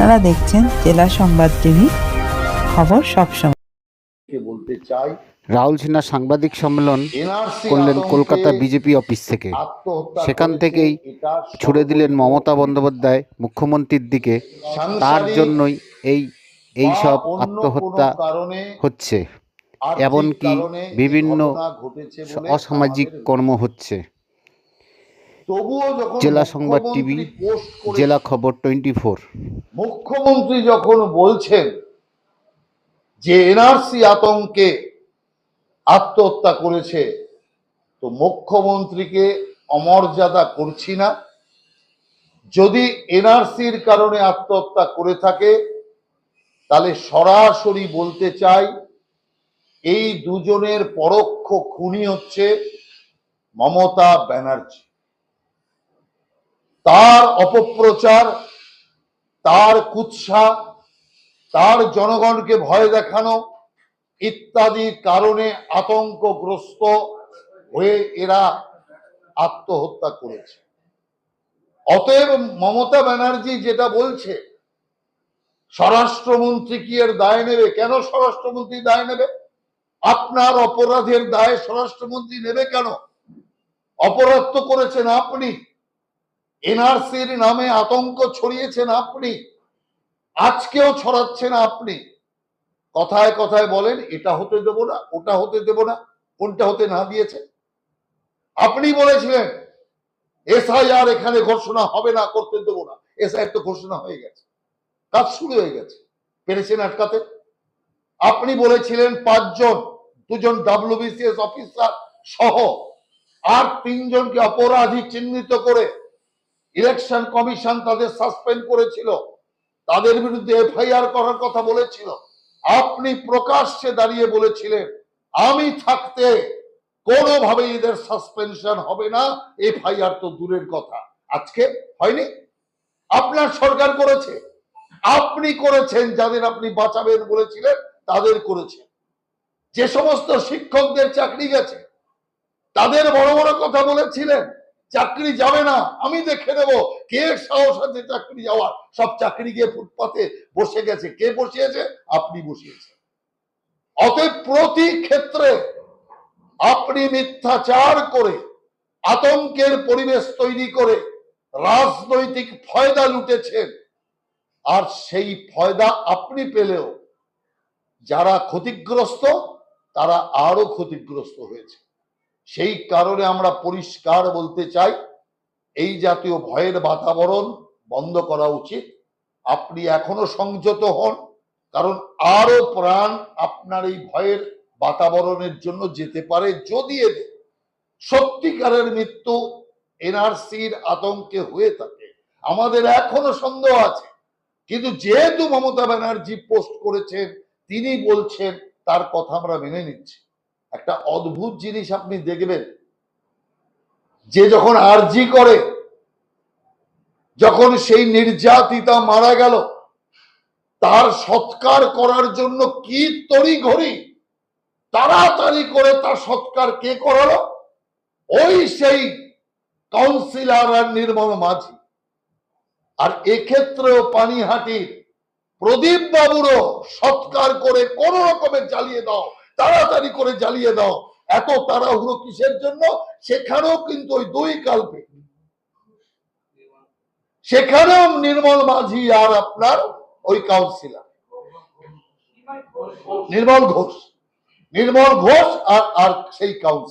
আপনারা দেখছেন জেলা সংবাদ টিভি খবর সবসময় বলতে চাই? রাহুল সিনহা সাংবাদিক সম্মেলন করলেন কলকাতা বিজেপি অফিস থেকে। সেখান থেকেই ছুড়ে দিলেন মমতা বন্দ্যোপাধ্যায় মুখ্যমন্ত্রীর দিকে। তার জন্যই এই এই সব আত্মহত্যা হচ্ছে। এমনকি বিভিন্ন অসামাজিক কর্ম হচ্ছে। জেলা সংবাদ টিভি জেলা খবর টোয়েন্টি ফোর মুখ্যমন্ত্রী যখন বলছেন যে এনআরসি আতঙ্কে আত্মহত্যা করেছে তো মুখ্যমন্ত্রীকে অমর্যাদা করছি না। যদি এনআরসির কারণে আত্মহত্যা করে থাকে তাহলে সরাসরি বলতে চাই এই দুজনের পরোক্ষ খুনি হচ্ছে মমতা ব্যানার্জি। তার অপপ্রচার, তার কুৎসা, তার জনগণকে ভয় দেখানো ইত্যাদি কারণে আতঙ্কগ্রস্ত হয়ে এরা আত্মহত্যা করেছে। অতএব মমতা ব্যানার্জি যেটা বলছে, স্বরাষ্ট্রমন্ত্রী কি এর দায় নেবে? কেন স্বরাষ্ট্রমন্ত্রী দায় নেবে? আপনার অপরাধের দায় স্বরাষ্ট্রমন্ত্রী নেবে কেন? অপরাধ তো করেছেন আপনি। এনআরসির নামে আতঙ্ক ছড়িয়েছেন আপনি। আজকেও ছড়াচ্ছেন আপনি। কথায় কথায় বলেন, এটা হতে দেব না, ওটা হতে দেব না, কোনটা হতে না দিয়েছে। আপনি বলেছিলেন, এসআইআর এখানে ঘোষণা হবে না, করতে দেবো না। এসআইআর তো ঘোষণা হয়ে গেছে। কাজ শুরু হয়ে গেছে। পেরেছেন আটকাতে? আপনি বলেছিলেন পাঁচজন, দুজন ডাব্লিউবিসিএস অফিসার সহ, আর তিনজনকে অপরাধী চিহ্নিত করে ইলেকশন কমিশন তাদের সাসপেন্ড করেছিল। তাদের বিরুদ্ধে এফআইআর করার কথা বলেছিল। আপনি প্রকাশ্যে দাঁড়িয়ে বলেছিলেন, আমি থাকতে কোনোভাবে এদের সাসপেনশন হবে না। এফআইআর তো দূরের কথা। আজকে হয়নি? আপনার সরকার করেছে। আপনি করেছেন যাদের আপনি বাঁচাবেন বলেছিলেন, তাদের করেছেন। যে সমস্ত শিক্ষকদের চাকরি গেছে, তাদের বড় বড় কথা বলেছিলেন। চাকরি যাবে না, আমি দেখে নেব কে সাহস আছে চাকরি যাওয়ার। সব চাকরি গিয়ে ফুটপাতে বসে গেছে। কে বসিয়েছে? আপনি বসিয়েছেন। অতএব প্রতি ক্ষেত্রে আপনি মিথ্যাচার করে, আতঙ্কের পরিবেশ তৈরি করে, রাজনৈতিক ফয়দা লুটেছেন। আর সেই ফয়দা আপনি পেলেও, যারা ক্ষতিগ্রস্ত, তারা আরও ক্ষতিগ্রস্ত হয়েছে। সেই কারণে আমরা পরিষ্কার বলতে চাই, এই জাতীয় ভয়ের বাতাবরণ বন্ধ করা উচিত। আপনি এখনও সংযত হন, কারণ আরও প্রাণ আপনার এই ভয়ের বাতাবরণের জন্য যেতে পারে যদি এদের সত্যিকারের মৃত্যু এনআরসির আতঙ্কে হয়ে থাকে। আমাদের এখনও সন্দেহ আছে, কিন্তু যেহেতু মমতা ব্যানার্জি পোস্ট করেছেন, তিনি বলছেন, তার কথা আমরা মেনে নিচ্ছি। একটা অদ্ভুত জিনিস আপনি দেখবেন। যে যখন আরজি করে, যখন সেই নির্যাতিতা মারা গেল, তার সৎকার করার জন্য কি তড়ি ঘড়ি তাড়াতাড়ি করে তার সৎকার কে করালো? ওই সেই কাউন্সিলর আর নির্মল মাঝি। আর এক্ষেত্রেও পানিহাটির প্রদীপ বাবুরও সৎকার করে কোন রকমের জ্বালিয়ে দাও। তাড়াতাড়ি করে জ্বালিয়ে দাও। এত তাড়াহুড়ো কিসের জন্য? সেখানেও কিন্তু ওই দুই কাল্পে। সেখানেও নির্মল মাঝি আর আপনার ওই কাউন্সিলার। নির্মল ঘোষ। নির্মল ঘোষ আর আর সেই কাউন্সিলর